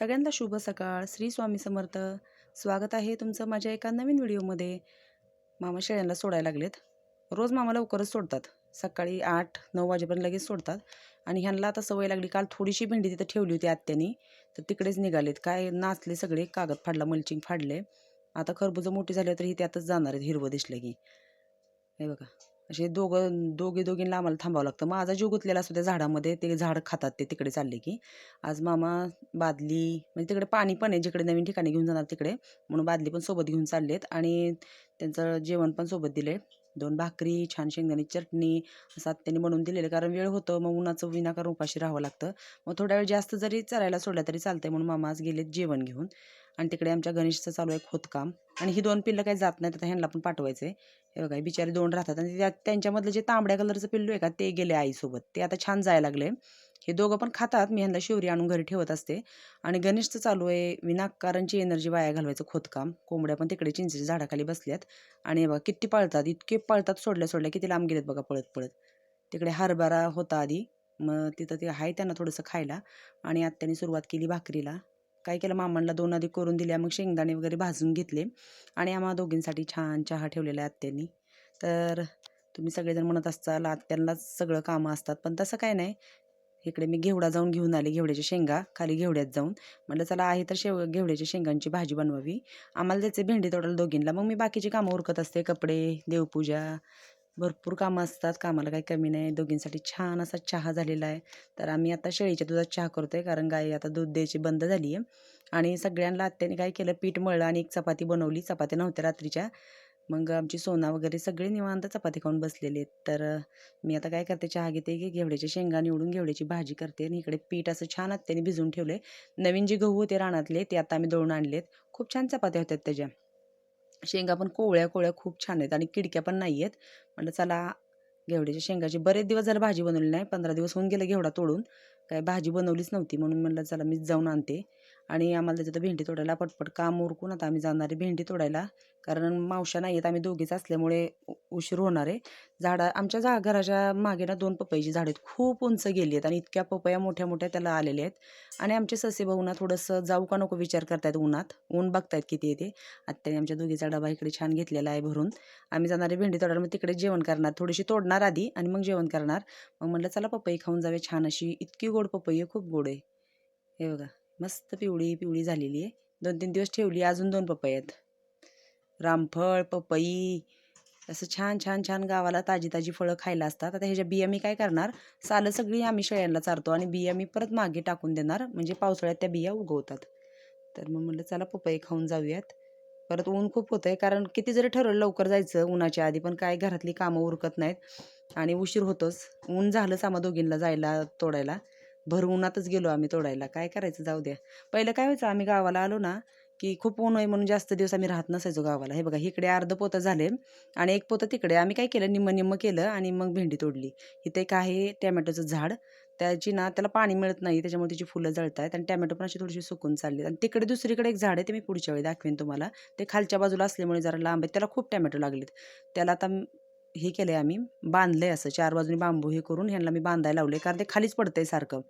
सगळ्यांना शुभ सकाळ. श्री स्वामी समर्थ. स्वागत आहे तुमचं माझ्या एका नवीन व्हिडिओमध्ये. मामा शेळ्यांना सोडायला लागलेत. रोज मामा लवकरच सोडतात. सकाळी आठ नऊ वाजेपर्यंत लगेच सोडतात. आणि ह्यांना आता सवय लागली काल थोडीशी भेंडी तिथं ठेवली होती आत्यानी. तर तिकडेच निघालेत. काय नाचले सगळे कागद फाडला मल्चिंग फाडले. आता खरबुजं मोठी झाले ही त्यातच जाणार आहेत हिरवं दिसलं की. हे बघा. असे दोघं दोघे दोघींना आम्हाला थांबावं लागतं. माझा जीव गुंतलेला असतो त्या झाडामध्ये. ते झाड खातात ते तिकडे चालले की. आज मामा बादली म्हणजे तिकडे पाणी पण आहे जिकडे नवीन ठिकाणी घेऊन जाणार तिकडे. म्हणून बादली पण सोबत घेऊन चाललेत. आणि त्यांचं जेवण पण सोबत दिले. दोन भाकरी छान शेंगदाणी चटणी असं आत्याने बनवून दिलेलं. कारण वेळ होतं मग उन्हाचं विनाकारण उपाशी राहावं लागतं. मग थोड्या वेळ जास्त जरी चरायला सोडला तरी चालतंय. म्हणून मामा आज गेलेत जेवण घेऊन. आणि तिकडे आमच्या गणेशचं चालू आहे खोदकाम. आणि ही दोन पिल्लं काही जात नाहीत आता ह्यांना पण पाठवायचं आहे हे बघा बिचारे दोन राहतात. आणि त्या त्यांच्यामधलं जे तांबड्या कलरचं पिल्लू आहे का ते गेले आईसोबत. ते आता छान जायला लागले. हे दोघं पण खातात. मी ह्यांना शिवरी आणून घरी ठेवत असते. आणि गणेशचं चालू आहे विनाकारांची एनर्जी वाया घालवायचं खोदकाम. कोंबड्या पण तिकडे चिंचेच्या झाडाखाली बसल्यात. आणि बघा किती पळतात. इतके पळतात सोडल्या सोडल्या किती लांब गेलेत बघा पळत पळत. तिकडे हरभरा होता आधी. मग तिथं ते आहे त्यांना थोडंसं खायला. आणि आत्याने सुरुवात केली भाकरीला. काय केलं? मामांना दोन आधी करून दिल्या मग शेंगदाणे वगैरे भाजून घेतले आणि आम्हा दोघींसाठी छान चहा ठेवलेला आहे आत्यांनी. तर तुम्ही सगळेजण म्हणत असताल आत्यांनाच सगळं कामं असतात पण तसं काय नाही. इकडे मी घेवडा जाऊन घेऊन आले घेवड्याच्या शेंगा खाली घेवड्यात जाऊन. म्हटलं चला आहे तर शेव घेवड्याच्या शेंगांची भाजी बनवावी. आम्हाला त्याचे भेंडी तोडायला दोघींना. मग मी बाकीची कामं उरकत असते कपडे देवपूजा भरपूर कामं असतात. कामाला काही कमी नाही. दोघींसाठी छान असा चहा झालेला आहे. तर आम्ही आता शेळीच्या दुधात चहा करतो आहे कारण गाई आता दूध द्यायची बंद झाली आहे. आणि सगळ्यांना आत्याने काय केलं? पीठ मळलं आणि एक चपाती बनवली. चपाती नव्हत्या रात्रीच्या. मग आमची सोना वगैरे सगळे निवांत चपाती खाऊन बसलेले आहेत. तर मी आता काय करते? चहा घेते. की घेवड्याच्या शेंगा निवडून घेवड्याची भाजी करते. आणि इकडे पीठ असं छान आत्याने भिजवून ठेवले नवीन जे गहू होते रानातले ते आता आम्ही दळून आणलेत. खूप छान चपात्या होत्यात त्याच्या. शेंगा पण कोवळ्या कोवळ्या खूप छान आहेत आणि किडक्या पण नाही आहेत म्हटलं चला घेवड्याच्या शेंगाची बरेच दिवस झालं भाजी बनवली नाही. पंधरा दिवस होऊन गेलं घेवडा तोडून. काय भाजी बनवलीच नव्हती म्हणून म्हणलं चला मीच जाऊन आणते. आणि आम्हाला त्याच्यात भेंडी तोडायला पटपट काम उरकून आता आम्ही जाणार आहे भेंडी तोडायला. कारण मावशा नाही आहेत आम्ही दोघीच असल्यामुळे उशीर होणार आहे. झाडा आमच्या जा घराच्या मागे ना दोन पपईची झाडं आहेत. खूप उंच गेली आहेत आणि इतक्या पपया मोठ्या मोठ्या त्याला आलेल्या आहेत. आणि आमचे ससे भाऊ ना थोडंसं जाऊ का नको विचार करतायत उन्हात. ऊन बघतायत किती येते आत्ताने आमच्या दोघीचा डबा इकडे छान घेतलेला आहे भरून. आम्ही जाणार आहे भेंडी तोडायला. मग तिकडे जेवण करणार. थोडीशी तोडणार आधी आणि मग जेवण करणार. मग म्हटलं चला पपई खाऊन जावे छान अशी इतकी गोड पपई आहे. खूप गोड आहे. हे बघा. मस्त पिवळी पिवळी झालेली आहे. दोन तीन दिवस ठेवली अजून दोन पपई आहेत. रामफळ पपई असं छान छान छान गावाला ताजी ताजी फळं खायला असतात. आता ह्याच्या बिया मी काय करणार? सालं सगळी आम्ही शेळ्यांना चारतो आणि बिया मी परत मागे टाकून देणार. म्हणजे पावसाळ्यात त्या बिया उगवतात. तर मग म्हटलं चला पपई खाऊन जाऊयात. परत ऊन खूप होतं आहे कारण किती जरी ठरवलं लवकर जायचं उन्हाच्या आधी पण काय घरातली कामं उरकत नाहीत आणि उशीर होतोच. ऊन झालंच आम्हा दोघींना जायला तोडायला. भर उन्हातच गेलो आम्ही तोडायला. काय करायचं जाऊ द्या. पहिलं काय व्हायचं आम्ही गावाला आलो ना की खूप ऊन आहे म्हणून जास्त दिवस आम्ही राहत नसायचो गावाला. हे बघा इकडे अर्ध पोतं झाले आणि एक पोतं तिकडे. आम्ही काय केलं निम्म निम्म केलं आणि मग भेंडी तोडली. इथे एक आहे टॅमॅटोचं झाड. त्याची ना त्याला पाणी मिळत नाही त्याच्यामुळे तिची फुलं जळत आहेत आणि टॅमॅटो पण अशी थोडीशी सुकून चालली आणि तिकडे दुसरीकडे एक झाड आहे ते मी पुढच्या वेळी दाखवेन तुम्हाला. ते खालच्या बाजूला असल्यामुळे जरा लांब आहे. त्याला खूप टॅमॅटो लागलेत. त्याला आता हे केलं आहे आम्ही. बांधलं आहे असं. चार बाजूने बांबू हे करून ह्यांना मी बांधायला लावले कारण ते खालीच पडतं आहे सारखं.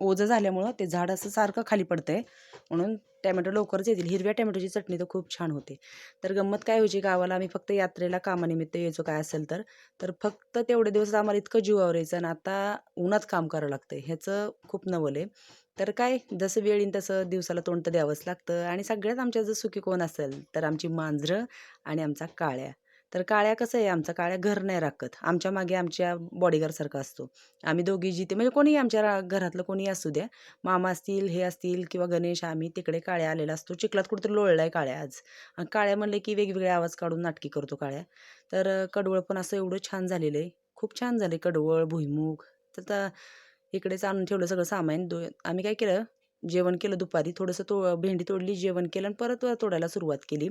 ओझं झाल्यामुळं ते झाड असं सारखं खाली पडतं आहे म्हणून टॅमॅटो लवकरच येतील. हिरव्या टॅमॅटोची चटणी तर खूप छान होते. तर गंमत काय व्हायची? गावाला आम्ही फक्त यात्रेला कामानिमित्त यायचो काय असेल तर. तर फक्त तेवढे दिवस आम्हाला इतकं जीवावर यायचं आणि आता उन्हात काम करावं लागतं ह्याचं खूप नवल आहे. तर काय? जसं वेळ येईन तसं दिवसाला तोंड तर द्यावंच लागतं. आणि सगळ्यात आमच्या जर सुखी कोण असेल तर आमची मांजरं आणि आमचा काळ्या. तर काळ्या कसं आहे आमचा? काळ्या घर नाही राखत. आमच्या मागे आमच्या बॉडीगार्डसारखा असतो. आम्ही दोघी जिथे म्हणजे कोणीही आमच्या रा- घरातलं कोणी असू द्या. मामा असतील हे असतील किंवा गणेश आम्ही तिकडे काळ्या आलेला असतो. चिखलात कुठंतरी आहे काळ्या आज. आणि काळ्या म्हणले की वेगवेगळे आवाज काढून नाटकी करतो काळ्या. तर कडवळ पण असं एवढं छान झालेलं आहे. खूप छान झाले कडवळ भुईमुग. तर इकडेच आणून ठेवलं सगळं सामान. दो आम्ही काय केलं? जेवण केलं दुपारी थोडंसं तो भेंडी तोडली जेवण केलं आणि परत तोडायला सुरुवात केली.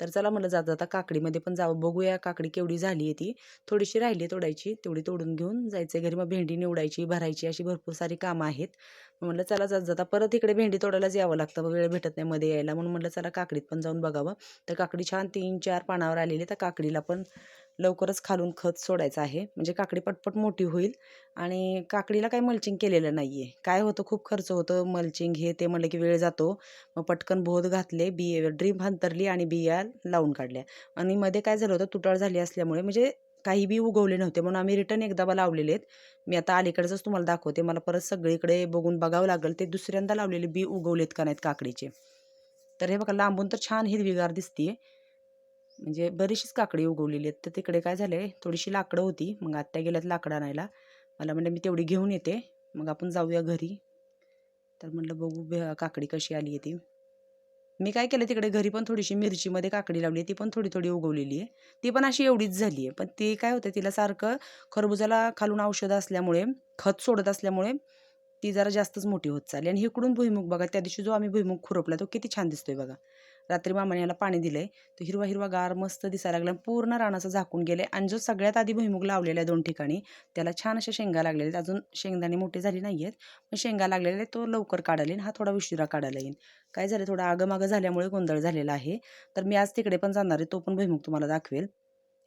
तर चला म्हणलं जात जाता काकडीमध्ये पण जावं बघूया काकडी केवढी झाली आहे ती. थोडीशी राहिली तोडायची तेवढी तोडून घेऊन जायचं घरी. मग भेंडी निवडायची भरायची अशी भरपूर सारी कामं आहेत. म्हणलं चला जात जाता परत इकडे भेंडी तोडायलाच यावं लागतं वेळ भेटत नाही मध्ये यायला. म्हणून म्हणलं चला काकडीत पण जाऊन बघावं. तर काकडी छान तीन चार पानावर आलेली तर काकडीला पण लवकरच खालून खत सोडायचं आहे. म्हणजे काकडी पटपट मोठी होईल आणि काकडीला काही मल्चिंग केलेलं नाही आहे काय होतं खूप खर्च होतं मल्चिंग हे. ते म्हणलं की वेळ जातो. मग पटकन बोध घातले बिये ड्रीप अंतरली आणि बिया लावून काढल्या. आणि मध्ये काय झालं होतं तुटाळ झाली असल्यामुळे म्हणजे काही बी उगवले नव्हते. म्हणून आम्ही रिटर्न एकदा बा लावलेले आहेत. मी आता अलीकडचंच तुम्हाला दाखवते. मला परत सगळीकडे बघून बघावं लागेल. ते दुसऱ्यांदा लावलेले बी उगवलेत का नाहीत काकडीचे. तर हे बघा लांबून तर छान हिरवीगार दिसतीये. म्हणजे बरीचशीच काकडी उगवलेली आहेत. तर तिकडे काय झालं आहे थोडीशी लाकडं होती. मग आत्या गेल्यात लाकडं आणायला. मला म्हणलं मी तेवढी घेऊन येते. मग आपण जाऊया घरी. तर म्हणलं बघू काकडी कशी आली आहे ती. मी काय केलं तिकडे घरी पण थोडीशी मिरचीमध्ये काकडी लावली आहे. ती पण थोडी थोडी उगवलेली आहे. ती पण अशी एवढीच झाली आहे. पण ती काय होतं तिला सारखं खरबुजाला खालून औषधं असल्यामुळे खत सोडत असल्यामुळे ती जरा जास्तच मोठी होत चालली. आणि इकडून भुईमुग बघा त्या दिवशी जो आम्ही भुईमुग खुरपला तो किती छान दिसतोय बघा. रात्री मामाने याला पाणी दिलंय. तो हिरवा हिरवा गार मस्त दिसायला लागला. पूर्ण रानाचं झाकून गेले आणि जो सगळ्यात आधी भुईमुग लावलेला आहे दोन ठिकाणी त्याला छान अशा शेंगा लागलेल्या आहेत. अजून शेंगदाणे मोठे झाले नाही आहेत पण शेंगा लागलेले आहेत. तो लवकर काढायला येईल हा थोडा उशिरा काढायला येईल काय झालं? थोडा आगमागं झाल्यामुळे गोंधळ झालेला आहे. तर मी आज तिकडे पण जाणार आहे. तो पण भुईमुग तुम्हाला दाखवेल.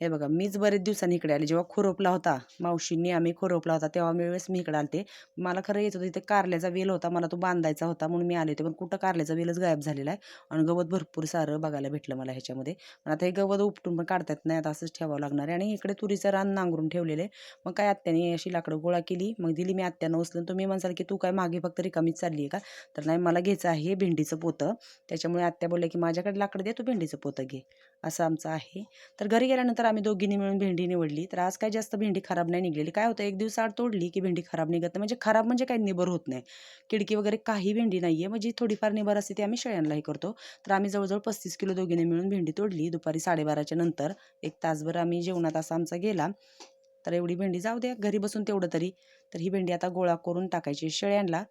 हे बघा मीच बरेच दिवसांनी इकडे आले. जेव्हा खोरोपला होता मावशींनी आम्ही खुरपला होता तेव्हा मी वेळेस मी इकडे आलते. मला खरं येत होतं तिथे कारल्याचा वेल होता मला तो बांधायचा होता म्हणून मी आले होते. पण कुठं कारल्याचा वेलच गायब झालेला आहे? आणि गवत भरपूर सारं बघायला भेटलं मला ह्याच्यामध्ये. पण आता हे गवत उपटून पण काढतात नाही आता असंच ठेवावं लागणार आहे. आणि इकडे तुरीचं रान नांगरून ठेवलेलं आहे. मग काय आत्याने अशी लाकडं गोळा केली मग दिली मी आत्यानं उचलून. तुम्ही म्हणसाल की तू काय मागे फक्त रिकामीच चालली आहे का? तर नाही मला घ्यायचं आहे भेंडीचं पोतं. त्याच्यामुळे आत्या बोलल्या की माझ्याकडे लाकडं दे तू भेंडीचं पोतं घे. असं आमचं आहे. तर घरी गेल्यानंतर आम्ही दोघींनी मिळून भेंडी निवडली. तर आज काय जास्त भेंडी खराब नाही निघलेली. काय होतं एक दिवस आड तोडली की भेंडी खराब निघत नाही. म्हणजे खराब म्हणजे काही निबर होत नाही. किडकी वगैरे काही भेंडी नाही आहे म्हणजे थोडीफार निबर असते ती आम्ही शेळ्यांनाही करतो. तर आम्ही जवळजवळ पस्तीस किलो दोघींनी मिळून भेंडी तोडली. दुपारी साडेबाराच्या नंतर एक तासभर आम्ही जेवणात असा आमचा गेला. तर एवढी भेंडी जाऊ द्या. घरी बसून तेवढं तरी. तर ही भेंडी आता गोळा करून टाकायची शेळ्यांना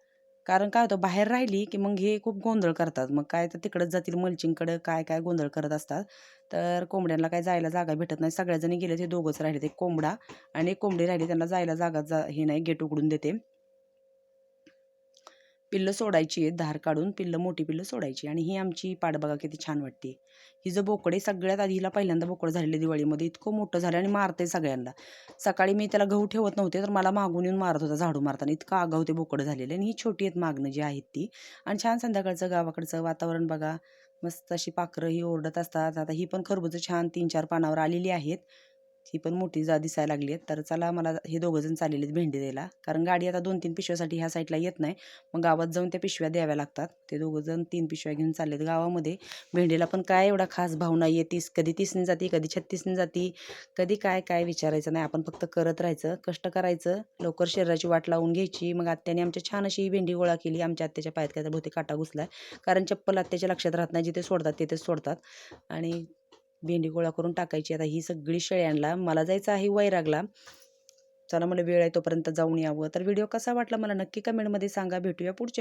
कारण काय होतं बाहेर राहिली की मग हे खूप गोंधळ करतात. मग काय तर तिकडंच जातील मल्चिंगकडं काय काय गोंधळ करत असतात. तर कोंबड्यांना काय जायला जागा भेटत नाही. सगळ्याजणी गेले ते दोघंच राहिले. ते कोंबडा आणि एक कोंबडी राहिली त्यांना जायला जागा जा हे नाही गेट उघडून देते. पिल्लं सोडायची आहेत धार काढून पिल्लं मोठी पिल्लं सोडायची आणि ही आमची पाड बघा किती छान वाटते. ही जो बोकडे सगळ्यात आधी हिला पहिल्यांदा बोकड झालेलं दिवाळीमध्ये इतकं मोठं झालं आणि मारते सगळ्यांना. सकाळी मी त्याला गहू ठेवत नव्हते तर मला मागून येऊन मारत होता झाडू मारताना. इतकं आगाऊ ते बोकडं झालेले आणि ही छोटी आहेत मागणं जी आहेत ती. आणि छान संध्याकाळचं गावाकडचं वातावरण बघा मस्त अशी पाखरं ही ओरडत असतात. आता ही पण खरबूजं छान तीन चार पानावर आलेली आहेत. ही पण मोठी जा दिसायला लागली आहेत. तर चला मला हे दोघं जण चाललेले आहेत भेंडी द्यायला. कारण गाडी आता दोन तीन पिशव्यासाठी ह्या साईडला येत नाही. मग गावात जाऊन त्या पिशव्या द्याव्या लागतात. ते दोघं जण तीन पिशव्या घेऊन चाललेत गावामध्ये. भेंडीला पण काय एवढा खास भाव नाही आहे तीस कधी तीसने जाती कधी छत्तीसने जाती. कधी काय काय विचारायचं नाही. आपण फक्त करत राहायचं कष्ट करायचं. लवकर शरीराची वाट लावून घ्यायची. मग आत्याने आमच्या छान अशी ही भेंडी गोळा केली. आमच्या आत्याच्या पायात काय तर बहुतेक काटा घुसला कारण चप्पल आत्याच्या लक्षात राहत नाही. जिथे सोडतात तिथेच सोडतात. आणि भेंडी गोळा करून टाकायची. आता ही सगळी शेळ्यांना मला जायचं आहे वैरागला. चला मला वेळ आहे तोपर्यंत जाऊन यावं. तर व्हिडिओ कसा वाटला मला नक्की कमेंटमध्ये सांगा. भेटूया पुढच्या